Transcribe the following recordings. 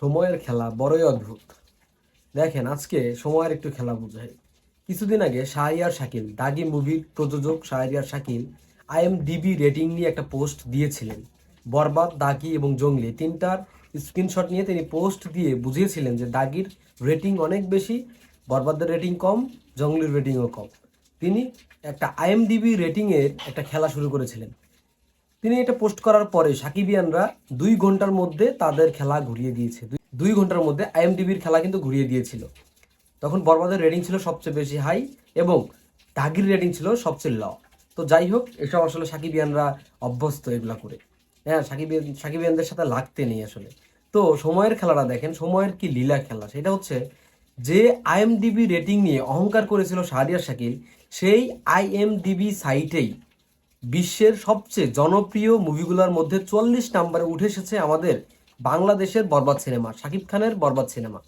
সময়ের খেলা বড়ই অদ্ভুত। দেখেন, আজকে সময়ের একটু খেলা বোঝাই। কিছুদিন আগে শাহরিয়ার শাকিল, দাগি মুভির প্রযোজক শাহরিয়ার শাকিল, আইএমডিবি রেটিং নিয়ে একটা পোস্ট দিয়েছিলেন। বরবাদ, দাগি এবং জঙ্গলি তিনটার স্ক্রিনশট নিয়ে তিনি পোস্ট দিয়ে বুঝিয়েছিলেন যে দাগির রেটিং অনেক বেশি, বরবাদের রেটিং কম, জঙ্গলির রেটিংও কম। তিনি একটা আইএমডিবি রেটিংয়ের একটা খেলা শুরু করেছিলেন। তিনি এটা পোস্ট করার পরে সাকিবিয়ানরা দুই ঘণ্টার মধ্যে তাদের খেলা ঘুরিয়ে দিয়েছে। দুই- ঘণ্টার মধ্যে আইএমডিবির খেলা কিন্তু ঘুরিয়ে দিয়েছিল। তখন বরবাদের রেটিং ছিল সবচেয়ে বেশি হাই এবং দাগির রেটিং ছিল সবচেয়ে ল তো যাই হোক, এসব আসলে সাকিবিয়ানরা অভ্যস্ত এগুলা করে। হ্যাঁ সাকিবিয়ান সাকিবিয়ানদের সাথে লাগতে নেই আসলে। তো সময়ের খেলাটা দেখেন, সময়ের কি লীলা খেলা? সেটা হচ্ছে যে আইএমডিবি রেটিং নিয়ে অহংকার করেছিল শাহরিয়ার শাকিল, সেই আইএমডিবি সাইটেই বিশ্বের সবচেয়ে জনপ্রিয় মুভিগুলোর মধ্যে চল্লিশ নাম্বারে উঠে এসেছে আমাদের বাংলাদেশের বরবাদ সিনেমা, শাকিব খানের বরবাদ সিনেমা।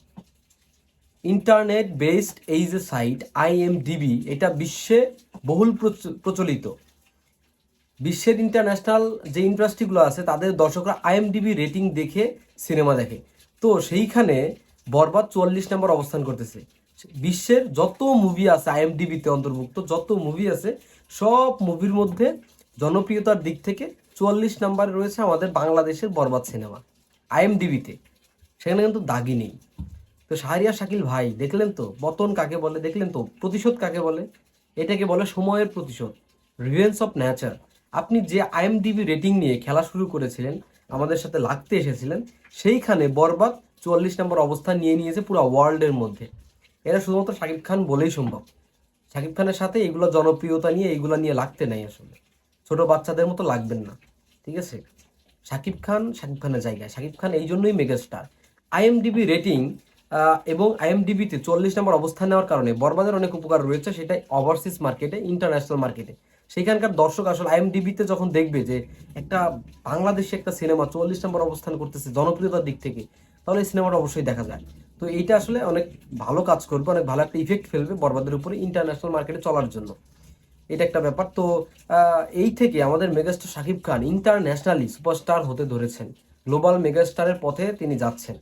ইন্টারনেট বেসড এই যে সাইট আইএমডিবি এটা বিশ্বে বহুল প্রচ- প্রচলিত। বিশ্বের ইন্টারন্যাশনাল যে ইন্ডাস্ট্রিগুলো আছে, তাদের দর্শকরা আইএমডিবি রেটিং দেখে সিনেমা দেখে। তো সেইখানে বরবাদ চুয়াল্লিশ নম্বর অবস্থান করতেছে। বিশ্বের যত মুভি আছে আইএমডিবিতে অন্তর্ভুক্ত যত মুভি আছে, সব মুভির মধ্যে জনপ্রিয়তার দিক থেকে চুয়াল্লিশ নম্বরে রয়েছে আমাদের বাংলাদেশের বরবাদ সিনেমা আইএমডিবিতে সেখানে কিন্তু দাগি নেই। তো শাহরিয়া শাকিল ভাই, দেখলেন তো? পতন কাকে বলে? দেখলেন তো? প্রতিশোধ কাকে বলে? এটাকে বলে সময়ের প্রতিশোধ রিভেন্স অফ ন্যাচার আপনি যে আইএমডিবি রেটিং নিয়ে খেলা শুরু করেছিলেন, আমাদের সাথে লাগতে এসেছিলেন, সেইখানে বরবাদ চুয়াল্লিশ নম্বর অবস্থান নিয়ে নিয়েছে পুরো ওয়ার্ল্ডের মধ্যে। এটা শুধুমাত্র শাকিব খান বলেই সম্ভব। শাকিব খানের সাথে এগুলো জনপ্রিয়তা নিয়ে, এগুলো নিয়ে লাগতে নাই আসলে। ছোট বাচ্চাদের মতো লাগবেন না, ঠিক আছে? শাকিব খান, শাকিব খানের জায়গায়। শাকিব খান এই জন্যই মেগাস্টার আইএমডিবি রেটিং এবং আইএমডিবিতে চল্লিশ নম্বর অবস্থান নেওয়ার কারণে বরবাদের অনেক উপকার রয়েছে সেটাই ওভারসিজ মার্কেটে ইন্টারন্যাশনাল মার্কেটে সেখানকার দর্শক আসলে আইএমডিবিতে যখন দেখবে যে একটা বাংলাদেশে একটা সিনেমা চল্লিশ নম্বর অবস্থান করতেছে জনপ্রিয়তার দিক থেকে, তাহলে এই সিনেমাটা অবশ্যই দেখা যায়। তো এইটা আসলে অনেক ভালো কাজ করবে, অনেক ভালো একটা ইফেক্ট ফেলবে বরবাদের উপরে ইন্টারন্যাশনাল মার্কেটে চলার জন্য। এটা একটা ব্যাপার। তো এই থেকে আমাদের megastar Shakib Khan internationally superstar হতে ধরেছেন। গ্লোবাল মেগাস্টারের পথে তিনি যাচ্ছেন।